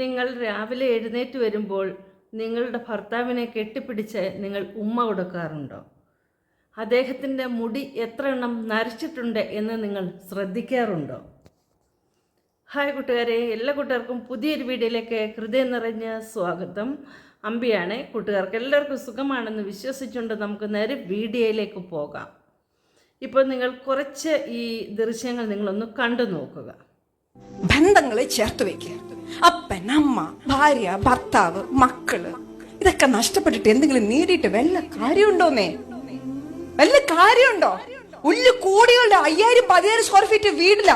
നിങ്ങൾ രാവിലെ എഴുന്നേറ്റ് വരുമ്പോൾ നിങ്ങളുടെ ഭർത്താവിനെ കെട്ടിപ്പിടിച്ച് നിങ്ങൾ ഉമ്മ കൊടുക്കാറുണ്ടോ? അദ്ദേഹത്തിന്റെ മുടി എത്ര എണ്ണം നരച്ചിട്ടുണ്ട് എന്ന് നിങ്ങൾ ശ്രദ്ധിക്കാറുണ്ടോ? ഹായ് കൂട്ടുകാരെ എല്ലാ കൂട്ടുകാർക്കും പുതിയൊരു വീഡിയോയിലേക്ക് ഹൃദയം നിറഞ്ഞ സ്വാഗതം. അമ്പിയാണ് കൂട്ടുകാർക്ക് എല്ലാവർക്കും സുഖമാണെന്ന് വിശ്വസിച്ചുകൊണ്ട് നമുക്ക് നേരെ വീഡിയോയിലേക്ക് പോകാം. ഇപ്പോൾ നിങ്ങൾ കുറച്ച് ഈ ദൃശ്യങ്ങൾ നിങ്ങളൊന്ന് കണ്ടു നോക്കുക. ബന്ധങ്ങളെ ചേർത്ത് വെക്കുക അപ്പൻ അമ്മ ഭാര്യ ഭർത്താവ് മക്കൾ. ഇതൊക്കെ നഷ്ടപ്പെട്ടിട്ട് എന്തെങ്കിലും നേടിയിട്ട് വല്ല കാര്യമുണ്ടോന്നേ? വല്ല കാര്യമുണ്ടോ? ഉള്ളു കോടികളുടെ അയ്യായിരം പതിനായിരം സ്ക്വയർ ഫീറ്റ് വീടില്ല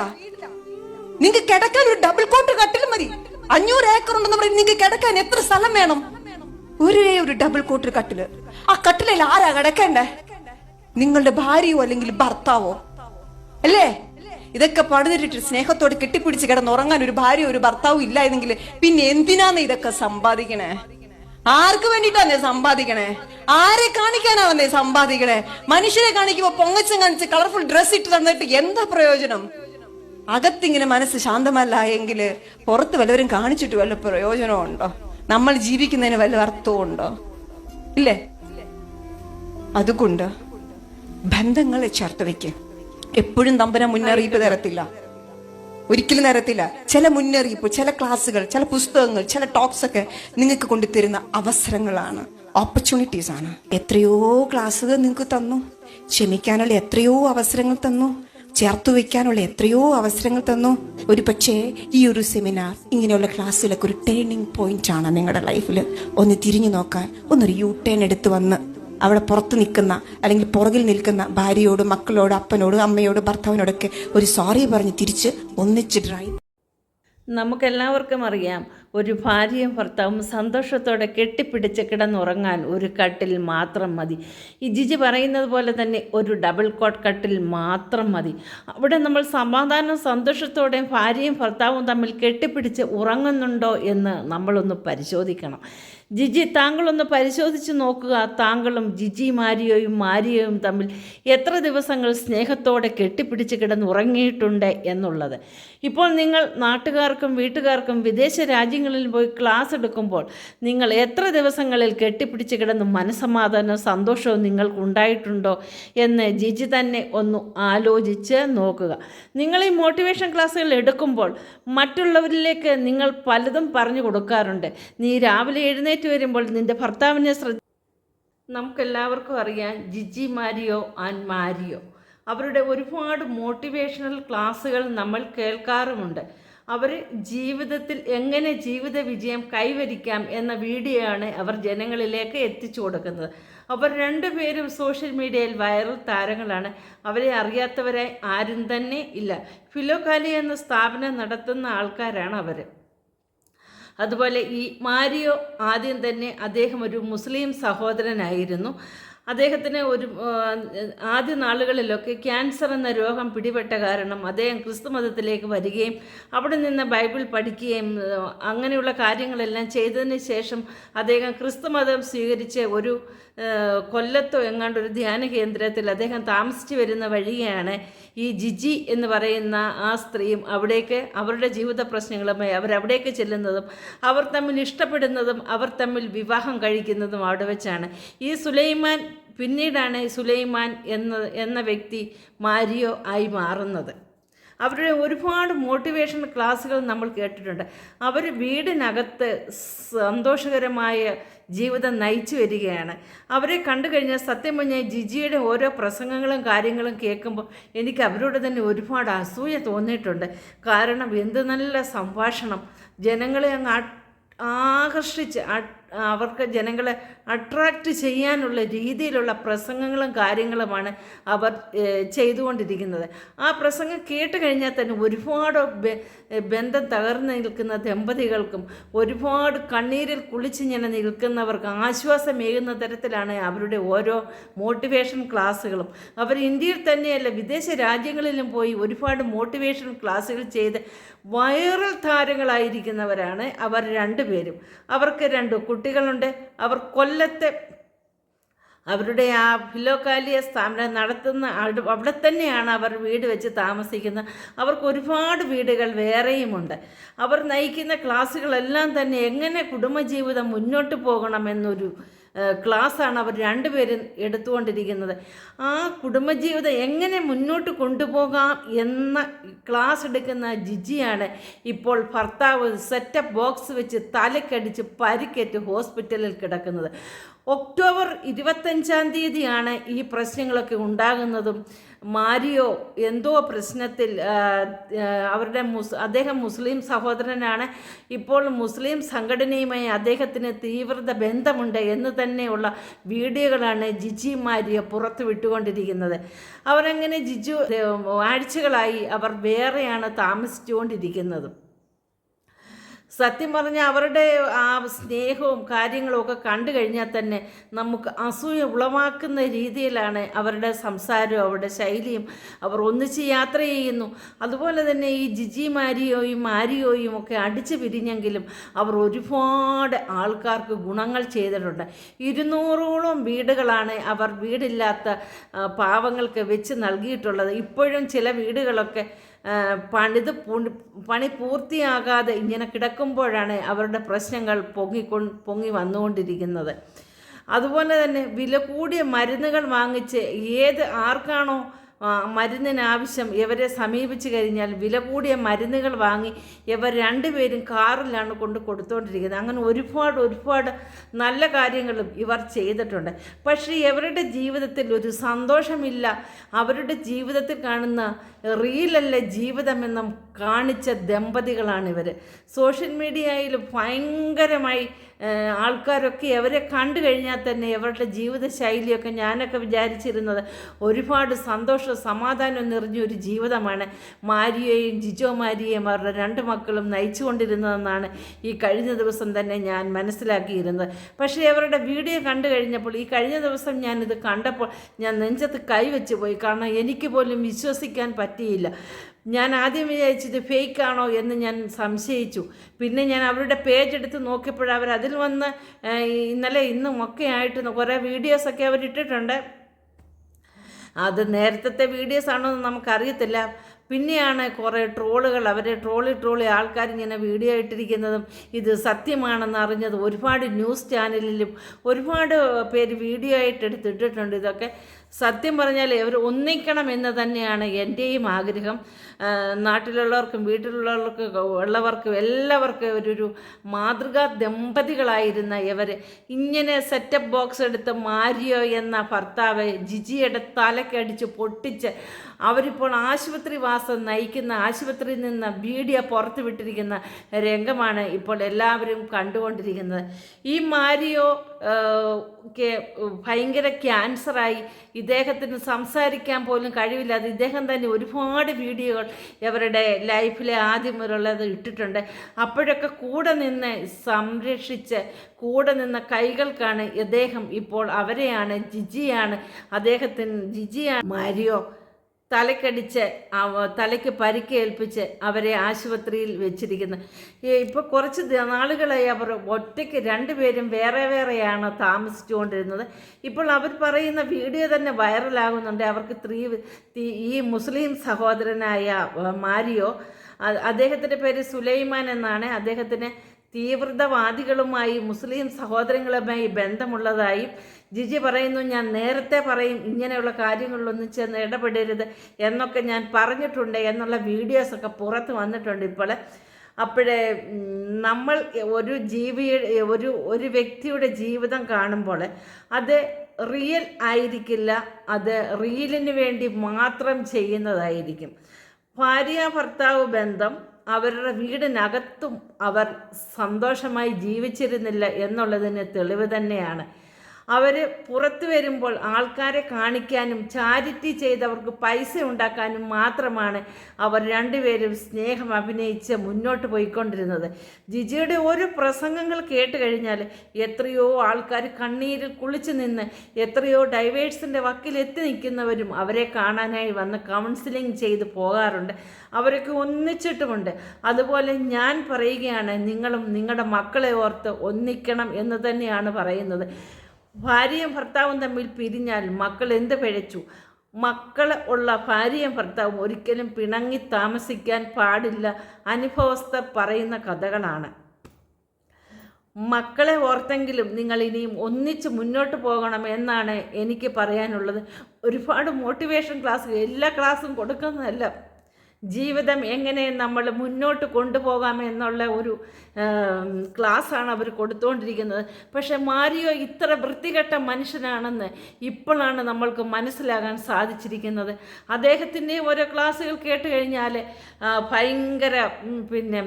നിങ്ങൾക്ക് കിടക്കാൻ ഒരു ഡബിൾ കോട്ട് കട്ടിൽ മതി. അഞ്ഞൂറ് ഏക്കർ ഉണ്ടെന്ന് പറയും നിങ്ങൾക്ക് കിടക്കാൻ എത്ര സ്ഥലം വേണം? ഒരേ ഒരു ഡബിൾ കോട്ട് കട്ടിൽ. ആ കട്ടിലിൽ ആരാ കിടക്കേണ്ടേ? നിങ്ങളുടെ ഭാര്യയോ അല്ലെങ്കിൽ ഭർത്താവോ? അല്ലേ? ഇതൊക്കെ പടുതിട്ട് സ്നേഹത്തോടെ കെട്ടിപ്പിടിച്ച് കിടന്ന് ഉറങ്ങാൻ ഒരു ഭാര്യ ഒരു ഭർത്താവും ഇല്ലായിരുന്നെങ്കിൽ പിന്നെ എന്തിനാന്ന് ഇതൊക്കെ സമ്പാദിക്കണേ? ആർക്ക് വേണ്ടിട്ടാന്നേ സമ്പാദിക്കണേ? ആരെ കാണിക്കാനാണെന്നേ സമ്പാദിക്കണേ? മനുഷ്യരെ കാണിക്കുമ്പോ പൊങ്ങച്ചം കാണിച്ച് കളർഫുൾ ഡ്രസ് ഇട്ട് തന്നിട്ട് എന്താ പ്രയോജനം? അകത്തിങ്ങനെ മനസ്സ് ശാന്തമല്ല എങ്കിൽ പുറത്ത് വല്ലവരും കാണിച്ചിട്ട് വല്ല പ്രയോജനവും ഉണ്ടോ? നമ്മൾ ജീവിക്കുന്നതിന് വല്ല അർത്ഥവും ഉണ്ടോ? ഇല്ലേ? അതുകൊണ്ട് ബന്ധങ്ങളെ ചേർത്ത് വെക്ക്. എപ്പോഴും തമ്പന മുന്നറിയിപ്പ് തരത്തില്ല. ഒരിക്കലും തരത്തില്ല. ചില മുന്നറിയിപ്പ് ചില ക്ലാസ്സുകൾ ചില പുസ്തകങ്ങൾ ചില ടോക്സ് ഒക്കെ നിങ്ങൾക്ക് കൊണ്ടുതരുന്ന അവസരങ്ങളാണ്. ഓപ്പർച്യൂണിറ്റീസ് ആണ്. എത്രയോ ക്ലാസ്സുകൾ നിങ്ങൾക്ക് തന്നു. ക്ഷമിക്കാനുള്ള എത്രയോ അവസരങ്ങൾ തന്നു. ചേർത്തു വെക്കാനുള്ള എത്രയോ അവസരങ്ങൾ തന്നു. ഒരു പക്ഷേ ഈ ഒരു സെമിനാർ ഇങ്ങനെയുള്ള ക്ലാസ്സിലൊക്കെ ഒരു ടേണിംഗ് പോയിന്റ് ആണ് നിങ്ങളുടെ ലൈഫിൽ ഒന്ന് തിരിഞ്ഞു നോക്കാൻ ഒന്നൊരു യു ടേൺ എടുത്ത് വന്ന് അവിടെ പുറത്ത് നിൽക്കുന്ന അല്ലെങ്കിൽ പുറകിൽ നിൽക്കുന്ന ഭാര്യയോട് മക്കളോട് അപ്പനോട് അമ്മയോട് ഭർത്താവിനോടൊക്കെ ഒരു സോറി പറഞ്ഞ് തിരിച്ച് ഒന്നിച്ച് ഡ്രൈവ് നമുക്കെല്ലാവർക്കും അറിയാം ഒരു ഭാര്യയും ഭർത്താവും സന്തോഷത്തോടെ കെട്ടിപ്പിടിച്ച് കിടന്നുറങ്ങാൻ ഒരു കട്ടിൽ മാത്രം മതി. ഈ ജിജി പറയുന്നത് പോലെ തന്നെ ഒരു ഡബിൾ കോട്ട് കട്ടിൽ മാത്രം മതി. അവിടെ നമ്മൾ സമാധാനവും സന്തോഷത്തോടെയും ഭാര്യയും ഭർത്താവും തമ്മിൽ കെട്ടിപ്പിടിച്ച് ഉറങ്ങുന്നുണ്ടോ എന്ന് നമ്മളൊന്ന് പരിശോധിക്കണം. ജിജി താങ്കളൊന്ന് പരിശോധിച്ച് നോക്കുക. താങ്കളും ജിജി മാരിയോയും മാരിയോയും തമ്മിൽ എത്ര ദിവസങ്ങൾ സ്നേഹത്തോടെ കെട്ടിപ്പിടിച്ച് കിടന്നുറങ്ങിയിട്ടുണ്ട് എന്നുള്ളത്. ഇപ്പോൾ നിങ്ങൾ നാട്ടുകാർക്കും വീട്ടുകാർക്കും വിദേശ രാജ്യങ്ങളിൽ പോയി ക്ലാസ് എടുക്കുമ്പോൾ നിങ്ങൾ എത്ര ദിവസങ്ങളിൽ കെട്ടിപ്പിടിച്ച് കിടന്ന് മനസമാധാനവും സന്തോഷവും നിങ്ങൾക്കുണ്ടായിട്ടുണ്ടോ എന്ന് ജിജി തന്നെ ഒന്ന് ആലോചിച്ച് നോക്കുക. നിങ്ങൾ ഈ മോട്ടിവേഷൻ ക്ലാസ്സുകൾ എടുക്കുമ്പോൾ മറ്റുള്ളവരിലേക്ക് നിങ്ങൾ പലതും പറഞ്ഞു കൊടുക്കാറുണ്ട്. നീ രാവിലെ എഴുന്നേറ്റ് വരുമ്പോൾ നിന്റെ ഭർത്താവിനെ ശ്രദ്ധ നമുക്കെല്ലാവർക്കും അറിയാം ജിജി മാരിയോ ആൻഡ് മാരിയോ. അവരുടെ ഒരുപാട് മോട്ടിവേഷണൽ ക്ലാസ്സുകൾ നമ്മൾ കേൾക്കാറുമുണ്ട്. അവർ ജീവിതത്തിൽ എങ്ങനെ ജീവിത വിജയം കൈവരിക്കാം എന്ന വീഡിയോ ആണ് അവർ ജനങ്ങളിലേക്ക് എത്തിച്ചു കൊടുക്കുന്നത്. അവർ രണ്ടുപേരും സോഷ്യൽ മീഡിയയിൽ വൈറൽ താരങ്ങളാണ്. അവരെ അറിയാത്തവരായി ആരും തന്നെ ഇല്ല. ഫിലോകാലി എന്ന സ്ഥാപനം നടത്തുന്ന ആൾക്കാരാണ് അവർ അതുപോലെ ഈ മാരിയോ ആദ്യം തന്നെ അദ്ദേഹം ഒരു മുസ്ലിം സഹോദരനായിരുന്നു. അദ്ദേഹത്തിന് ഒരു ആദ്യ നാളുകളിലൊക്കെ ക്യാൻസർ എന്ന രോഗം പിടിപെട്ട കാരണം അദ്ദേഹം ക്രിസ്തു മതത്തിലേക്ക് വരികയും അവിടെ നിന്ന് ബൈബിൾ പഠിക്കുകയും അങ്ങനെയുള്ള കാര്യങ്ങളെല്ലാം ചെയ്തതിന് ശേഷം അദ്ദേഹം ക്രിസ്തു മതം സ്വീകരിച്ച് ഒരു കൊല്ലത്തോ എങ്ങാണ്ട് ഒരു ധ്യാന കേന്ദ്രത്തിൽ അദ്ദേഹം താമസിച്ചു വരുന്ന വഴിയാണ് ഈ ജിജി എന്ന് പറയുന്ന ആ സ്ത്രീയും അവിടേക്ക് അവരുടെ ജീവിത പ്രശ്നങ്ങളുമായി അവരവിടേക്ക് ചെല്ലുന്നതും അവർ തമ്മിൽ ഇഷ്ടപ്പെടുന്നതും അവർ തമ്മിൽ വിവാഹം കഴിക്കുന്നതും അവിടെ വെച്ചാണ്. ഈ സുലൈമാൻ പിന്നീടാണ് സുലൈമാൻ എന്ന എന്ന വ്യക്തി മാരിയോ ആയി മാറുന്നത്. അവരുടെ ഒരുപാട് മോട്ടിവേഷൻ ക്ലാസ്സുകൾ നമ്മൾ കേട്ടിട്ടുണ്ട്. അവർ വീടിനകത്ത് സന്തോഷകരമായ ജീവിതം നയിച്ചു വരികയാണ്. അവരെ കണ്ടു കഴിഞ്ഞാൽ സത്യം പറഞ്ഞാൽ ജിജിയുടെ ഓരോ പ്രസംഗങ്ങളും കാര്യങ്ങളും കേൾക്കുമ്പോൾ എനിക്ക് അവരോട് തന്നെ ഒരുപാട് അസൂയ തോന്നിയിട്ടുണ്ട്. കാരണം എന്ത് നല്ല സംഭാഷണം. ജനങ്ങളെ അങ്ങ് ആകർഷിച്ച് അവർക്ക് ജനങ്ങളെ അട്രാക്റ്റ് ചെയ്യാനുള്ള രീതിയിലുള്ള പ്രസംഗങ്ങളും കാര്യങ്ങളുമാണ് അവർ ചെയ്തുകൊണ്ടിരിക്കുന്നത്. ആ പ്രസംഗം കേട്ട് കഴിഞ്ഞാൽ തന്നെ ഒരുപാട് ബന്ധം തകർന്നു നിൽക്കുന്ന ദമ്പതികൾക്കും ഒരുപാട് കണ്ണീരിൽ കുളിച്ചിങ്ങനെ നിൽക്കുന്നവർക്ക് ആശ്വാസമേകുന്ന തരത്തിലാണ് അവരുടെ ഓരോ മോട്ടിവേഷൻ ക്ലാസ്സുകളും അവർ ഇന്ത്യയിൽ തന്നെയല്ല വിദേശ രാജ്യങ്ങളിലും പോയി ഒരുപാട് മോട്ടിവേഷൻ ക്ലാസ്സുകൾ ചെയ്ത് വൈറൽ താരങ്ങളായിരിക്കുന്നവരാണ് അവർ രണ്ടുപേരും. അവർക്ക് രണ്ട് കുട്ടികളുണ്ട്. അവർ കൊല്ലത്തെ അവരുടെ ആ ഫിലോകാലിയ സ്ഥാപനം നടത്തുന്ന അവിടെ തന്നെയാണ് അവർ വീട് വെച്ച് താമസിക്കുന്നത്. അവർക്ക് ഒരുപാട് വീടുകൾ വേറെയുമുണ്ട്. അവർ നയിക്കുന്ന ക്ലാസ്സുകളെല്ലാം തന്നെ എങ്ങനെ കുടുംബജീവിതം മുന്നോട്ട് പോകണമെന്നൊരു ക്ലാസ്സാണ് അവർ രണ്ടുപേരും എടുത്തുകൊണ്ടിരിക്കുന്നത്. ആ കുടുംബജീവിതം എങ്ങനെ മുന്നോട്ട് കൊണ്ടുപോകാം എന്ന ക്ലാസ് എടുക്കുന്ന ജിജിയാണ് ഇപ്പോൾ ഭർത്താവ് സെറ്റപ്പ് ബോക്സ് വെച്ച് തലക്കടിച്ച് പരിക്കേറ്റ് ഹോസ്പിറ്റലിൽ കിടക്കുന്നത്. ഒക്ടോബർ ഇരുപത്തഞ്ചാം തീയതിയാണ് ഈ പ്രശ്നങ്ങളൊക്കെ ഉണ്ടാകുന്നതും മാരിയോ എന്തോ പ്രശ്നത്തിൽ അവരുടെ മുസ് അദ്ദേഹം മുസ്ലിം സഹോദരനാണ്. ഇപ്പോൾ മുസ്ലിം സംഘടനയുമായി അദ്ദേഹത്തിന് തീവ്രത ബന്ധമുണ്ട് എന്ന് തന്നെയുള്ള വീഡിയോകളാണ് ജിജി മാരിയോ പുറത്തു വിട്ടുകൊണ്ടിരിക്കുന്നത്. അവരങ്ങനെ ജിജു ആഴ്ചകളായി അവർ വേറെയാണ് താമസിച്ചുകൊണ്ടിരിക്കുന്നത്. സത്യം പറഞ്ഞാൽ അവരുടെ ആ സ്നേഹവും കാര്യങ്ങളും ഒക്കെ കണ്ടു കഴിഞ്ഞാൽ തന്നെ നമുക്ക് അസൂയ ഉളവാക്കുന്ന രീതിയിലാണ് അവരുടെ സംസാരവും അവരുടെ ശൈലിയും അവർ ഒന്നിച്ച് യാത്ര ചെയ്യുന്നു. അതുപോലെ തന്നെ ഈ ജിജി മാരിയോയും മാരിയോയും ഒക്കെ അടിച്ചു പിരിഞ്ഞെങ്കിലും അവർ ഒരുപാട് ആൾക്കാർക്ക് ഗുണങ്ങൾ ചെയ്തിട്ടുണ്ട്. ഇരുന്നൂറോളം വീടുകളാണ് അവർ വീടില്ലാത്ത പാവങ്ങൾക്ക് വെച്ച് നൽകിയിട്ടുള്ളത്. ഇപ്പോഴും ചില വീടുകളൊക്കെ പണിത് പണി പൂർത്തിയാകാതെ ഇങ്ങനെ കിടക്കുമ്പോഴാണ് അവരുടെ പ്രശ്നങ്ങൾ പൊങ്ങിക്കൊ പൊങ്ങി വന്നുകൊണ്ടിരിക്കുന്നത്. അതുപോലെ തന്നെ വില കൂടിയ മരുന്നുകൾ വാങ്ങിച്ച് ഏത് ആർക്കാണോ ആ, മരുന്നിന് ആവശ്യം ഇവരെ സമീപിച്ചു കഴിഞ്ഞാൽ വില കൂടിയ മരുന്നുകൾ വാങ്ങി ഇവർ രണ്ടുപേരും കാറിലാണ് കൊണ്ട് കൊടുത്തുകൊണ്ടിരിക്കുന്നത് അങ്ങനെ ഒരുപാട് ഒരുപാട് നല്ല കാര്യങ്ങളും ഇവർ ചെയ്തിട്ടുണ്ട്. പക്ഷേ ഇവരുടെ ജീവിതത്തിൽ ഒരു സന്തോഷമില്ല. അവരുടെ ജീവിതത്തിൽ കാണുന്ന റിയലല്ല ജീവിതമെന്നും കാണിച്ച ദമ്പതികളാണ് ഇവർ സോഷ്യൽ മീഡിയയിൽ ഭയങ്കരമായി ആൾക്കാരൊക്കെ അവരെ കണ്ടു കഴിഞ്ഞാൽ തന്നെ ഇവരുടെ ജീവിതശൈലിയൊക്കെ ഞാനൊക്കെ വിചാരിച്ചിരുന്നത് ഒരുപാട് സന്തോഷവും സമാധാനവും നിറഞ്ഞ ഒരു ജീവിതമാണ് മാരിയെയും ജിജോ മാരിയെയും അവരുടെ രണ്ട് മക്കളും നയിച്ചുകൊണ്ടിരുന്നതെന്നാണ് ഈ കഴിഞ്ഞ ദിവസം തന്നെ ഞാൻ മനസ്സിലാക്കിയിരുന്നത്. പക്ഷേ അവരുടെ വീഡിയോ കണ്ടു കഴിഞ്ഞപ്പോൾ ഈ കഴിഞ്ഞ ദിവസം ഞാനിത് കണ്ടപ്പോൾ ഞാൻ നെഞ്ചത്ത് കൈവച്ച് പോയി. കാരണം എനിക്ക് പോലും വിശ്വസിക്കാൻ പറ്റിയില്ല. ഞാൻ ആദ്യം വിചാരിച്ചത് ഫേക്ക് ആണോ എന്ന് ഞാൻ സംശയിച്ചു. പിന്നെ ഞാൻ അവരുടെ പേജ് എടുത്ത് നോക്കിയപ്പോൾ അവർ അതിൽ വന്ന് ഇന്നലെ ഇന്നും ഒക്കെ ആയിട്ട് കുറേ വീഡിയോസൊക്കെ അവർ ഇട്ടിട്ടുണ്ട്. അത് നേരത്തെ വീഡിയോസ് ആണോ എന്ന് നമുക്കറിയത്തില്ല. പിന്നെയാണ് കുറേ ട്രോളുകൾ. അവരെ ട്രോളി ട്രോളി ആൾക്കാർ ആൾക്കാരിങ്ങനെ വീഡിയോ ഇട്ടിരിക്കുന്നതും ഇത് സത്യമാണെന്ന് അറിഞ്ഞത്. ഒരുപാട് ന്യൂസ് ചാനലിലും ഒരുപാട് പേര് വീഡിയോ ആയിട്ട് എടുത്തിട്ടിട്ടുണ്ട് ഇതൊക്കെ. സത്യം പറഞ്ഞാൽ ഇവർ ഒന്നിക്കണം എന്ന് തന്നെയാണ് എന്റെയും ആഗ്രഹം. നാട്ടിലുള്ളവർക്കും വീട്ടിലുള്ളവർക്കും ഉള്ളവർക്കും എല്ലാവർക്കും ഒരു മാതൃകാ ദമ്പതികളായിരുന്ന ഇവർ ഇങ്ങനെ സെറ്റപ്പ് ബോക്സ് എടുത്ത് മാരിയോ എന്ന ഭർത്താവ് ജിജിയുടെ തലക്കടിച്ച് പൊട്ടിച്ച് അവരിപ്പോൾ ആശുപത്രി വാസം നയിക്കുന്ന ആശുപത്രിയിൽ നിന്ന് വീഡിയോ പുറത്തു വിട്ടിരിക്കുന്ന രംഗമാണ് ഇപ്പോൾ എല്ലാവരും കണ്ടുകൊണ്ടിരിക്കുന്നത്. ഈ മാരിയോ ഭയങ്കര ക്യാൻസറായി. ഇദ്ദേഹത്തിന് സംസാരിക്കാൻ പോലും കഴിവില്ലാതെ ഇദ്ദേഹം തന്നെ ഒരുപാട് വീഡിയോകൾ ഇവരുടെ ലൈഫിലെ ആദ്യം മുതലുള്ളത് ഇട്ടിട്ടുണ്ട്. അപ്പോഴൊക്കെ കൂടെ നിന്ന് സംരക്ഷിച്ച് കൂടെ നിന്ന കൈകൾക്കാണ് ഇദ്ദേഹം ഇപ്പോൾ അവരെയാണ് ജിജിയാണ്. അദ്ദേഹത്തിന് ജിജിയാണ് മാരിയോ തലക്കടിച്ച് തലയ്ക്ക് പരിക്കേൽപ്പിച്ച് അവരെ ആശുപത്രിയിൽ വെച്ചിരിക്കുന്നു. ഇപ്പോൾ കുറച്ച് നാളുകളായി അവർ ഒറ്റയ്ക്ക് രണ്ടുപേരും വേറെ വേറെയാണ് താമസിച്ചുകൊണ്ടിരുന്നത്. ഇപ്പോൾ അവർ പറയുന്ന വീഡിയോ തന്നെ വൈറലാകുന്നുണ്ട്. അവർക്ക് ത്രീ ഈ മുസ്ലിം സഹോദരനായ മാരിയോ അദ്ദേഹത്തിന്റെ പേര് സുലൈമാൻ എന്നാണ്. അദ്ദേഹത്തിന് തീവ്രതവാദികളുമായി മുസ്ലിം സഹോദരങ്ങളുമായി ബന്ധമുള്ളതായും ജിജി പറയുന്നു. ഞാൻ നേരത്തെ പറയും ഇങ്ങനെയുള്ള കാര്യങ്ങളിലൊന്നും ചെന്ന് ഇടപെടരുത് എന്നൊക്കെ ഞാൻ പറഞ്ഞിട്ടുണ്ട് എന്നുള്ള വീഡിയോസൊക്കെ പുറത്ത് വന്നിട്ടുണ്ട് ഇപ്പോൾ. അപ്പോഴേ നമ്മൾ ഒരു ജീവി ഒരു ഒരു വ്യക്തിയുടെ ജീവിതം കാണുമ്പോൾ അത് റിയൽ ആയിരിക്കില്ല അത് റീലിന് വേണ്ടി മാത്രം ചെയ്യുന്നതായിരിക്കും. ഭാര്യ ഭർത്താവ് ബന്ധം അവരുടെ വീടിനകത്തും അവർ സന്തോഷമായി ജീവിച്ചിരുന്നില്ല എന്നുള്ളതിന് തെളിവ് തന്നെയാണ്. അവർ പുറത്തു വരുമ്പോൾ ആൾക്കാരെ കാണിക്കാനും ചാരിറ്റി ചെയ്തവർക്ക് പൈസ ഉണ്ടാക്കാനും മാത്രമാണ് അവർ രണ്ടുപേരും സ്നേഹം അഭിനയിച്ച് മുന്നോട്ട് പോയിക്കൊണ്ടിരുന്നത്. ജിജിയുടെ ഓരോ പ്രസംഗങ്ങൾ കേട്ട് കഴിഞ്ഞാൽ എത്രയോ ആൾക്കാർ കണ്ണീരിൽ കുളിച്ചു നിന്ന് എത്രയോ ഡൈവേഴ്സിന്റെ വക്കിലെത്തി നിൽക്കുന്നവരും അവരെ കാണാനായി വന്ന് കൗൺസിലിംഗ് ചെയ്ത് പോകാറുണ്ട്. അവരൊക്കെ ഒന്നിച്ചിട്ടുമുണ്ട്. അതുപോലെ ഞാൻ പറയുകയാണ് നിങ്ങളും നിങ്ങളുടെ മക്കളെ ഓർത്ത് ഒന്നിക്കണം എന്ന് തന്നെയാണ് പറയുന്നത്. ഭാര്യയും ഭർത്താവും തമ്മിൽ പിരിഞ്ഞാൽ മക്കൾ എന്ത് പിഴച്ചു? മക്കൾ ഉള്ള ഭാര്യയും ഭർത്താവും ഒരിക്കലും പിണങ്ങി താമസിക്കാൻ പാടില്ല. അനുഭവസ്ഥർ പറയുന്ന കഥകളാണ്. മക്കളെ ഓർത്തെങ്കിലും നിങ്ങൾ ഇനിയും ഒന്നിച്ച് മുന്നോട്ട് പോകണം എന്നാണ് എനിക്ക് പറയാനുള്ളത്. ഒരുപാട് മോട്ടിവേഷൻ ക്ലാസ് എല്ലാ ക്ലാസ്സും കൊടുക്കുന്നതല്ല. ജീവിതം എങ്ങനെ നമ്മൾ മുന്നോട്ട് കൊണ്ടുപോകാം എന്നുള്ള ഒരു ക്ലാസ്സാണ് അവർ കൊടുത്തുകൊണ്ടിരിക്കുന്നത് പക്ഷെ മാരിയോ ഇത്ര വൃത്തികെട്ട മനുഷ്യനാണെന്ന് ഇപ്പോഴാണ് നമ്മൾക്ക് മനസ്സിലാകാൻ സാധിച്ചിരിക്കുന്നത്. അദ്ദേഹത്തിന്റെ ഓരോ ക്ലാസ്സുകൾ കേട്ട് കഴിഞ്ഞാൽ ഭയങ്കര പിന്നെ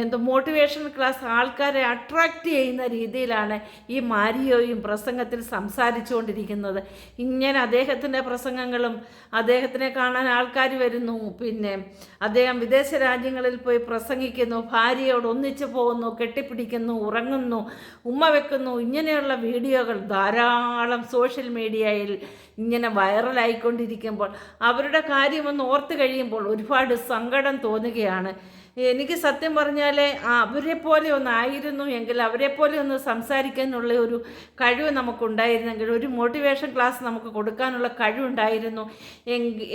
എന്തോ മോട്ടിവേഷൻ ക്ലാസ് ആൾക്കാരെ അട്രാക്റ്റ് ചെയ്യുന്ന രീതിയിലാണ് ഈ മാരിയോയും പ്രസംഗത്തിൽ സംസാരിച്ചുകൊണ്ടിരിക്കുന്നത്. ഇങ്ങനെ അദ്ദേഹത്തിന്റെ പ്രസംഗങ്ങളും അദ്ദേഹത്തിനെ കാണാൻ ആൾക്കാർ വരുന്നു. പിന്നെ അദ്ദേഹം വിദേശ രാജ്യങ്ങളിൽ പോയി പ്രസംഗിക്കുന്നു ഭാര്യയോട് ഒന്നിച്ചു പോകുന്നു കെട്ടിപ്പിടിക്കുന്നു ഉറങ്ങുന്നു ഉമ്മ വെക്കുന്നു. ഇങ്ങനെയുള്ള വീഡിയോകൾ ധാരാളം സോഷ്യൽ മീഡിയയിൽ ഇങ്ങനെ വൈറലായിക്കൊണ്ടിരിക്കുമ്പോൾ അവരുടെ കാര്യമൊന്ന് ഓർത്ത് കഴിയുമ്പോൾ ഒരുപാട് സങ്കടം തോന്നുകയാണ്. എനിക്ക് സത്യം പറഞ്ഞാൽ അവരെ പോലെ ഒന്നായിരുന്നു എങ്കിൽ അവരെ പോലെ ഒന്ന് സംസാരിക്കാനുള്ള ഒരു കഴിവ് നമുക്കുണ്ടായിരുന്നെങ്കിൽ ഒരു മോട്ടിവേഷൻ ക്ലാസ് നമുക്ക് കൊടുക്കാനുള്ള കഴിവുണ്ടായിരുന്നു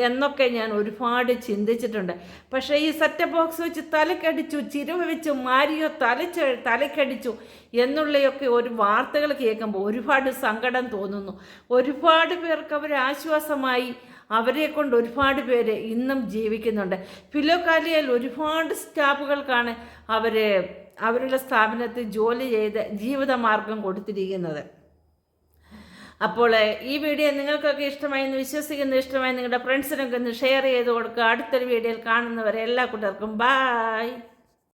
എന്നൊക്കെ ഞാൻ ഒരുപാട് ചിന്തിച്ചിട്ടുണ്ട്. പക്ഷേ ഈ സെറ്റ് ബോക്സ് വെച്ച് തലക്കടിച്ചു ചിരുവ വെച്ചു മാരിയോ തലച്ച തലക്കടിച്ചു എന്നുള്ളയൊക്കെ ഒരു വാർത്തകൾ കേൾക്കുമ്പോൾ ഒരുപാട് സങ്കടം തോന്നുന്നു. ഒരുപാട് പേർക്ക് അവർ ആശ്വാസമായി അവരെ കൊണ്ട് ഒരുപാട് പേര് ഇന്നും ജീവിക്കുന്നുണ്ട്. ഫിലോക്കാലിയയിൽ ഒരുപാട് സ്റ്റാഫുകൾക്കാണ് അവർ അവരുടെ സ്ഥാപനത്തിൽ ജോലി ചെയ്ത് ജീവിതമാർഗം കൊടുത്തിരിക്കുന്നത്. അപ്പോൾ ഈ വീഡിയോ നിങ്ങൾക്കൊക്കെ ഇഷ്ടമായി എന്ന് വിശ്വസിക്കുന്ന. ഇഷ്ടമായി നിങ്ങളുടെ ഫ്രണ്ട്സിനൊക്കെ ഒന്ന് ഷെയർ ചെയ്ത് കൊടുക്കുക. അടുത്തൊരു വീഡിയോയിൽ കാണുന്നവരെ എല്ലാ കൂട്ടർക്കും ബായ്